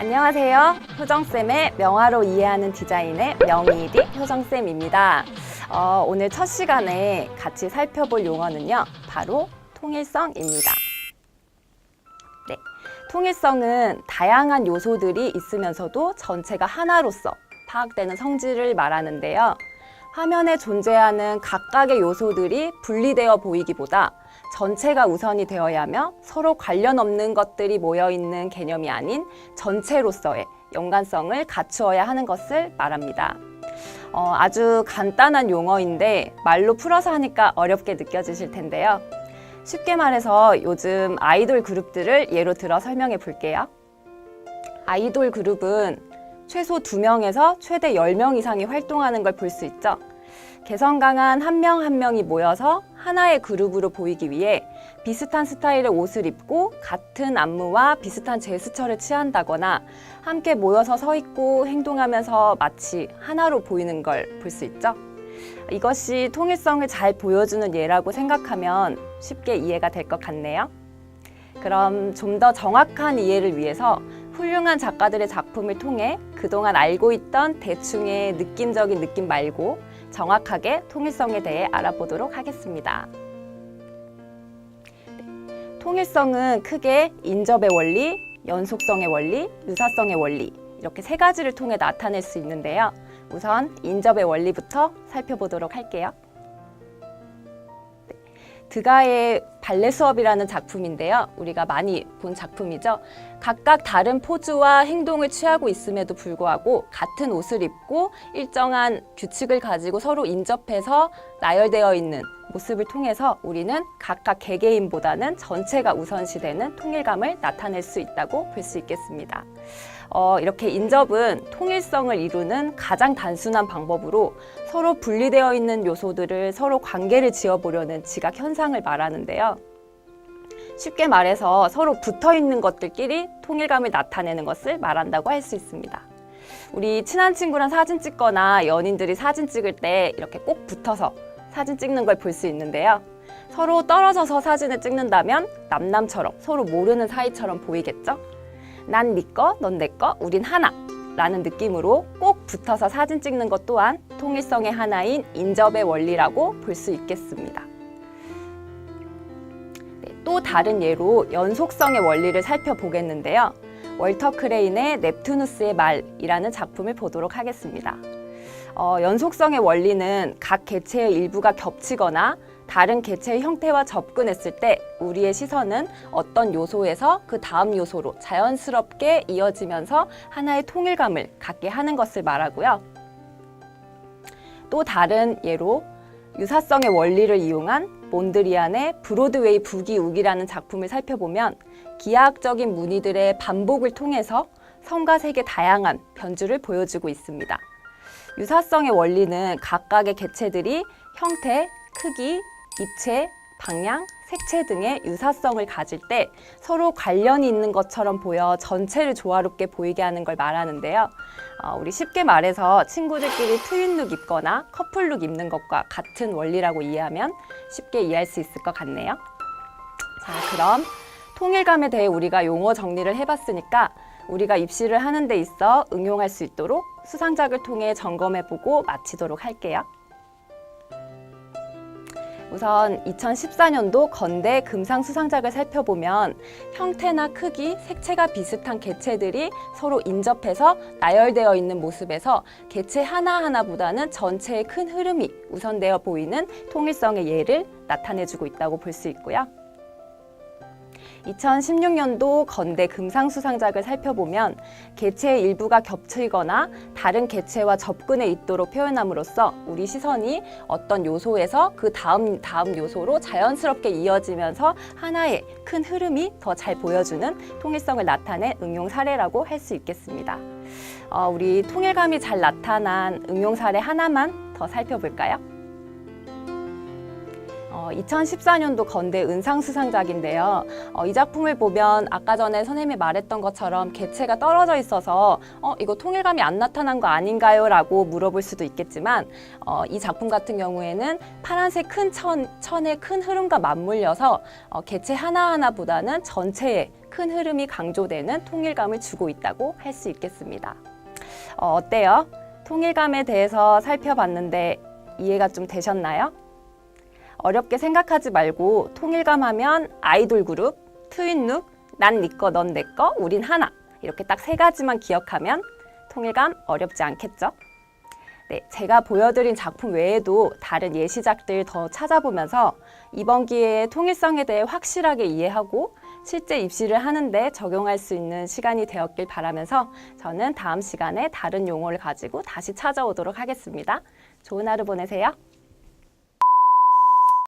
안녕하세요. 효정쌤의 명화로 이해하는 디자인의 명의디 효정쌤입니다. 어, 오늘 첫 시간에 같이 살펴볼 용어는요. 바로 통일성입니다. 네. 통일성은 다양한 요소들이 있으면서도 전체가 하나로서 파악되는 성질을 말하는데요. 화면에 존재하는 각각의 요소들이 분리되어 보이기보다 전체가 우선이 되어야 하며 서로 관련 없는 것들이 모여 있는 개념이 아닌 전체로서의 연관성을 갖추어야 하는 것을 말합니다. 어, 아주 간단한 용어인데 말로 풀어서 하니까 어렵게 느껴지실 텐데요. 쉽게 말해서 요즘 아이돌 그룹들을 예로 들어 설명해 볼게요. 아이돌 그룹은 최소 2명에서 최대 10명 이상이 활동하는 걸 볼 수 있죠. 개성 강한 한 명한 명이 모여서 하나의 그룹으로 보이기 위해 비슷한 스타일의 옷을 입고 같은 안무와 비슷한 제스처를 취한다거나 함께 모여서 서 있고 행동하면서 마치 하나로 보이는 걸 볼 수 있죠. 이것이 통일성을 잘 보여주는 예라고 생각하면 쉽게 이해가 될 것 같네요. 그럼 좀 더 정확한 이해를 위해서 훌륭한 작가들의 작품을 통해 그동안 알고 있던 대충의 느낌적인 느낌 말고 정확하게 통일성에 대해 알아보도록 하겠습니다. 네, 통일성은 크게 인접의 원리, 연속성의 원리, 유사성의 원리 이렇게 세 가지를 통해 나타낼 수 있는데요. 우선 인접의 원리부터 살펴보도록 할게요. 네, 드가의 발레 수업이라는 작품인데요. 우리가 많이 본 작품이죠. 각각 다른 포즈와 행동을 취하고 있음에도 불구하고 같은 옷을 입고 일정한 규칙을 가지고 서로 인접해서 나열되어 있는 모습을 통해서 우리는 각각 개개인보다는 전체가 우선시되는 통일감을 나타낼 수 있다고 볼 수 있겠습니다. 어, 이렇게 인접은 통일성을 이루는 가장 단순한 방법으로 서로 분리되어 있는 요소들을 서로 관계를 지어보려는 지각 현상을 말하는데요. 쉽게 말해서 서로 붙어 있는 것들끼리 통일감을 나타내는 것을 말한다고 할 수 있습니다. 우리 친한 친구랑 사진 찍거나 연인들이 사진 찍을 때 이렇게 꼭 붙어서 사진 찍는 걸 볼 수 있는데요. 서로 떨어져서 사진을 찍는다면 남남처럼 서로 모르는 사이처럼 보이겠죠? 난 네 거, 넌 내 거, 우린 하나. 라는 느낌으로 꼭 붙어서 사진 찍는 것 또한 통일성의 하나인 인접의 원리라고 볼 수 있겠습니다. 네, 또 다른 예로 연속성의 원리를 살펴보겠는데요. 월터 크레인의 넵투누스의 말이라는 작품을 보도록 하겠습니다. 어, 연속성의 원리는 각 개체의 일부가 겹치거나 다른 개체의 형태와 접근했을 때 우리의 시선은 어떤 요소에서 그 다음 요소로 자연스럽게 이어지면서 하나의 통일감을 갖게 하는 것을 말하고요. 또 다른 예로 유사성의 원리를 이용한 몬드리안의 브로드웨이 부기욱이라는 작품을 살펴보면 기하학적인 무늬들의 반복을 통해서 성과 색의 다양한 변주를 보여주고 있습니다. 유사성의 원리는 각각의 개체들이 형태, 크기, 입체, 방향, 색채 등의 유사성을 가질 때 서로 관련이 있는 것처럼 보여 전체를 조화롭게 보이게 하는 걸 말하는데요. 어, 우리 쉽게 말해서 친구들끼리 트윈룩 입거나 커플룩 입는 것과 같은 원리라고 이해하면 쉽게 이해할 수 있을 것 같네요. 자, 그럼 통일감에 대해 우리가 용어 정리를 해봤으니까 우리가 입시를 하는 데 있어 응용할 수 있도록 수상작을 통해 점검해보고 마치도록 할게요. 우선 2014년도 건대 금상 수상작을 살펴보면 형태나 크기, 색채가 비슷한 개체들이 서로 인접해서 나열되어 있는 모습에서 개체 하나하나보다는 전체의 큰 흐름이 우선되어 보이는 통일성의 예를 나타내주고 있다고 볼 수 있고요. 2016년도 건대 금상 수상작을 살펴보면 개체의 일부가 겹치거나 다른 개체와 접근해 있도록 표현함으로써 우리 시선이 어떤 요소에서 그 다음 다음 요소로 자연스럽게 이어지면서 하나의 큰 흐름이 더 잘 보여주는 통일성을 나타낸 응용 사례라고 할 수 있겠습니다. 어, 우리 통일감이 잘 나타난 응용 사례 하나만 더 살펴볼까요? 어, 2014년도 건대 은상 수상작인데요. 어, 이 작품을 보면 아까 전에 선생님이 말했던 것처럼 개체가 떨어져 있어서 어, 이거 통일감이 안 나타난 거 아닌가요? 라고 물어볼 수도 있겠지만 어, 이 작품 같은 경우에는 파란색 큰 천, 천의 큰 흐름과 맞물려서 어, 개체 하나하나보다는 전체의 큰 흐름이 강조되는 통일감을 주고 있다고 할 수 있겠습니다. 어, 어때요? 통일감에 대해서 살펴봤는데 이해가 좀 되셨나요? 어렵게 생각하지 말고 통일감 하면 아이돌 그룹, 트윈룩, 난 니꺼, 넌 내꺼, 우린 하나. 이렇게 딱 세 가지만 기억하면 통일감 어렵지 않겠죠? 네, 제가 보여드린 작품 외에도 다른 예시작들 더 찾아보면서 이번 기회에 통일성에 대해 확실하게 이해하고 실제 입시를 하는데 적용할 수 있는 시간이 되었길 바라면서 저는 다음 시간에 다른 용어를 가지고 다시 찾아오도록 하겠습니다. 좋은 하루 보내세요.